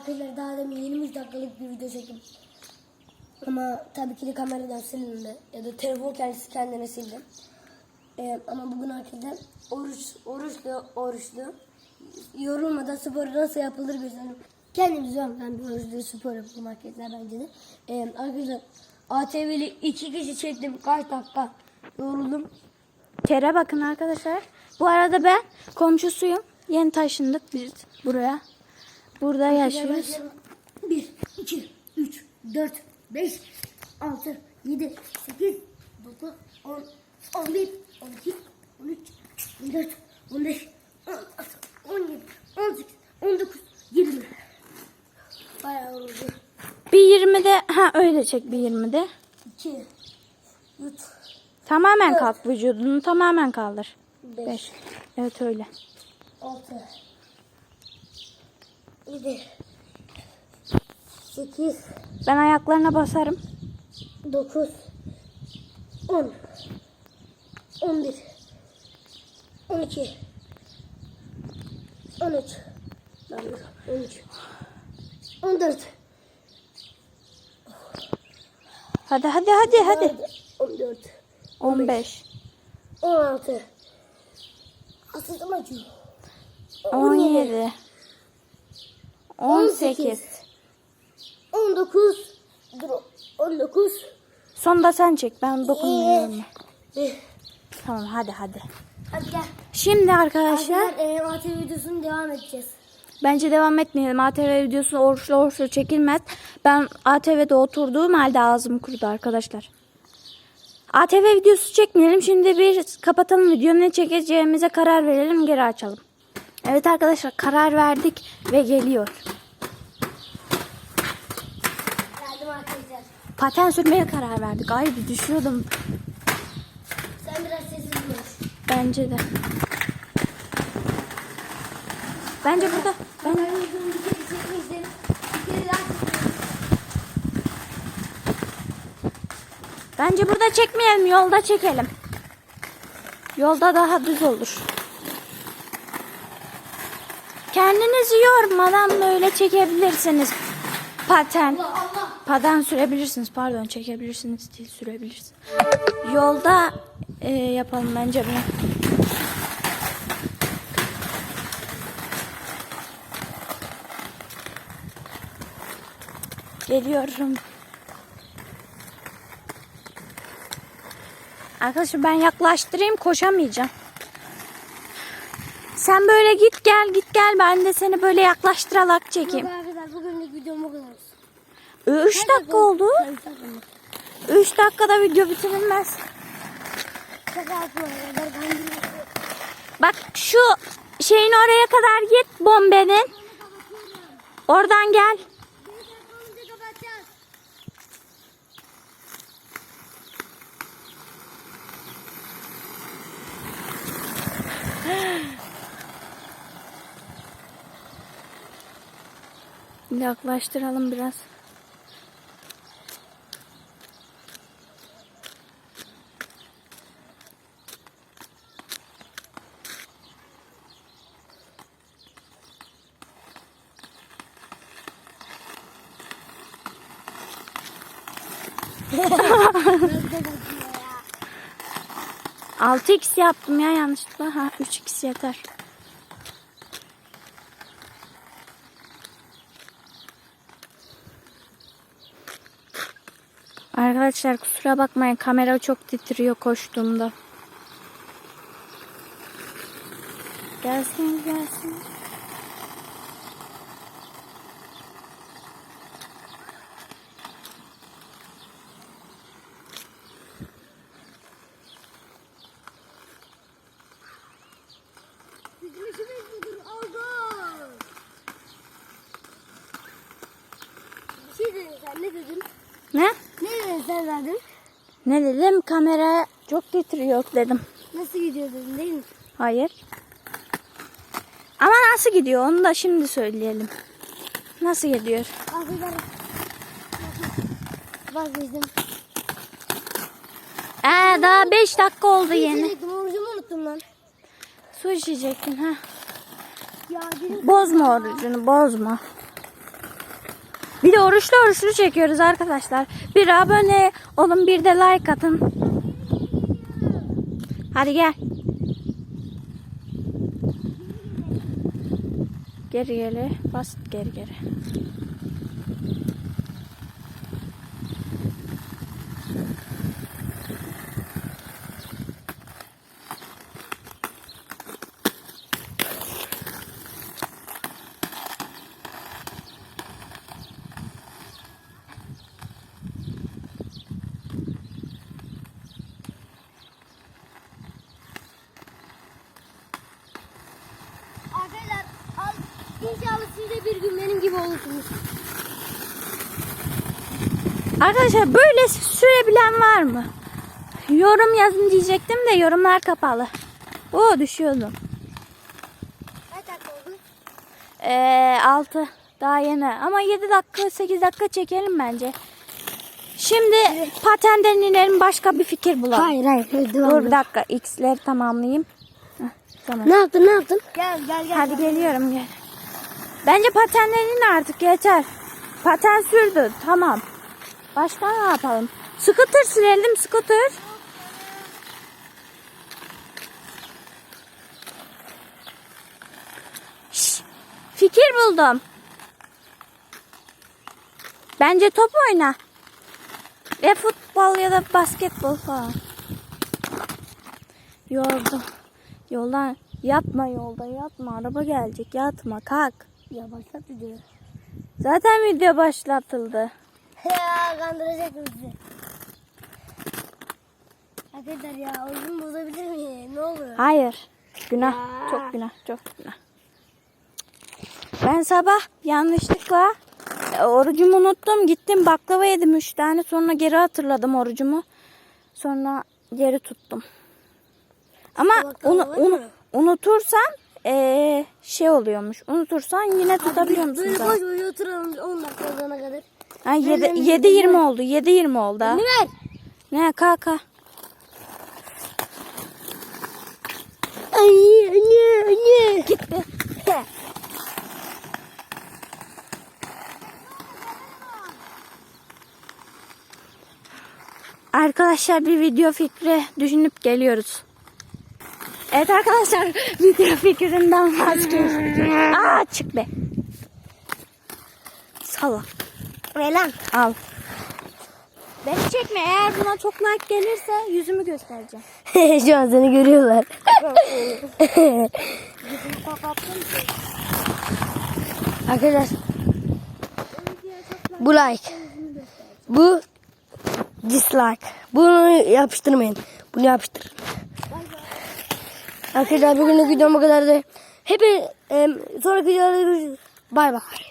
Arkadaşlar daha demin 23 dakikalık bir video çektim. Ama tabii ki de kameradan silindi. Ya da telefon kendisi kendine sildi. Ee, ama bugün arkadaşlar oruç, oruçlu, oruçlu. Yorulmadan spor nasıl yapılır gösterelim. Kendimiz yormadan bir oruçlu spor yapalım arkadaşlar bence de. Ee, arkadaşlar ATV'li iki kişi çektim. Kaç dakika yoruldum. Tere bakın arkadaşlar. Bu arada ben komşusuyum. Yeni taşındık biz buraya. Burada yaşıyoruz. 1, 2, 3, 4, 5, 6, 7, 8, 9, 10, 11, 12, 13, 14, 15, 16, 17, 18, 19, 20. Bayağı oldu. Bir 20'de ha öyle çek bir 20'de. 2, 3, Tamamen kalk vücudunu tamamen kaldır. 5, 5. Evet öyle. 6, 7, 8, Ben ayaklarına basarım. 9 10 11 12 13 Ben dur, 13 14 Hadi hadi hadi hadi. 14 15. 16 Asıldım acıyor 17. 18. 19 Dur 19 Sonda sen çek. Ben dokunmuyorum. Tamam hadi hadi. Hadi gel Şimdi arkadaşlar Arkadaşlar ATV videosunu devam edeceğiz bence devam etmeyelim. ATV videosu oruçlu oruçlu çekilmez. Ben ATV'de oturduğum halde ağzım kurudu arkadaşlar. ATV videosu çekmeyelim. Şimdi bir kapatalım videoyu. Ne çekeceğimize karar verelim. Geri açalım. Evet arkadaşlar karar verdik ve geliyor. Geldim arkadaşlar Paten sürmeye karar verdik. Ay bir düşüyordum. Sen biraz sessiz konuş Bence de. Bence burada. Ben... Bence burada çekmeyelim. Yolda çekelim. Yolda daha düz olur. Kendinizi yormadan böyle çekebilirsiniz. Paten. Paten sürebilirsiniz. Pardon çekebilirsiniz değil sürebilirsiniz. Yolda e, yapalım bence bunu. Geliyorum. Arkadaşlar ben yaklaştırayım koşamayacağım. Sen böyle git gel git gel ben de seni böyle yaklaştırarak çekeyim. Arkadaşlar bugünlük videom bu kadar olsun. 3 dakika oldu. 3 dakikada video bitirilmez. Bak şu şeyin oraya kadar git bombenin. Oradan gel. Yaklaştıralım biraz. Altı x yaptım ya yanlışlıkla. Ha 3x yeter. Arkadaşlar kusura bakmayın kamera çok titriyor koştuğumda. Gelsin gelsin. Şey ne dedin? Ne? Sen zaten? Ne dedim? Kamera çok titriyor dedim. Nasıl gidiyor dedin değil mi? Hayır. Ama nasıl gidiyor onu da şimdi söyleyelim. Nasıl gidiyor? Arkadaşlar. Vazgeçtim. Ee, daha 5 dakika oldu yeni. Orucumu unuttum lan. Su içecektin ha. Ya dedim Bozma orucunu bozma. Bir de oruçlu oruçlu çekiyoruz arkadaşlar. Bir abone olun bir de like atın. Hadi gel. Geri geri bas geri geri. İnşallah siz de bir gün benim gibi olursunuz. Arkadaşlar böyle sürebilen var mı? Yorum yazın diyecektim de yorumlar kapalı. Oo düşüyordum. Kaç dakika oldu? Ee, 6 daha yeni ama 7 dakika 8 dakika çekelim bence. Şimdi patenden inelim başka bir fikir bulalım. Hayır hayır. hayır Dur bir dakika x'leri tamamlayayım. Heh, tamam. Ne yaptın ne yaptın? Gel gel gel. Hadi geliyorum gel. Bence patenden in artık yeter. Paten sürdü tamam. Başka ne yapalım? Scooter sürelim scooter. Şş, fikir buldum. Bence top oyna. Ve futbol ya da basketbol falan. Yolda. Yoldan yatma yolda yatma. Araba gelecek yatma kalk. Ya başlat videoyu. Zaten video başlatıldı. Ya kandıracak bizi. Arkadaşlar ya oyunu bozabilir miyim? Ne olur? Hayır. Günah. Ya. Çok günah. Çok günah. Ben sabah yanlışlıkla e, orucumu unuttum. Gittim baklava yedim üç tane. Sonra geri hatırladım orucumu. Sonra geri tuttum. Ama Baklava unu- var unu- mı? unutursan e, şey oluyormuş. Unutursan yine tutabiliyor musun? Böyle boş boş oturalım 10 dakika sonra kadar. Ha, yedi- Nereden 7-20 bildin? oldu. 7-20 oldu. ha. Ne ver? Ne kalk kalk. Ay anne anne. Gitti. Arkadaşlar bir video fikri düşünüp geliyoruz. Evet arkadaşlar video fikrinden vazgeçtik. Aa çık be. Salak. Ver lan. Al. Beni çekme eğer buna çok like gelirse yüzümü göstereceğim. Şu an seni görüyorlar. Arkadaşlar bu like. Bu dislike. Bunu yapıştırmayın. Bunu yapıştır. Arkadaşlar bugünlük videom bu kadardı. Hep sonraki videolarda görüşürüz. Bay bay.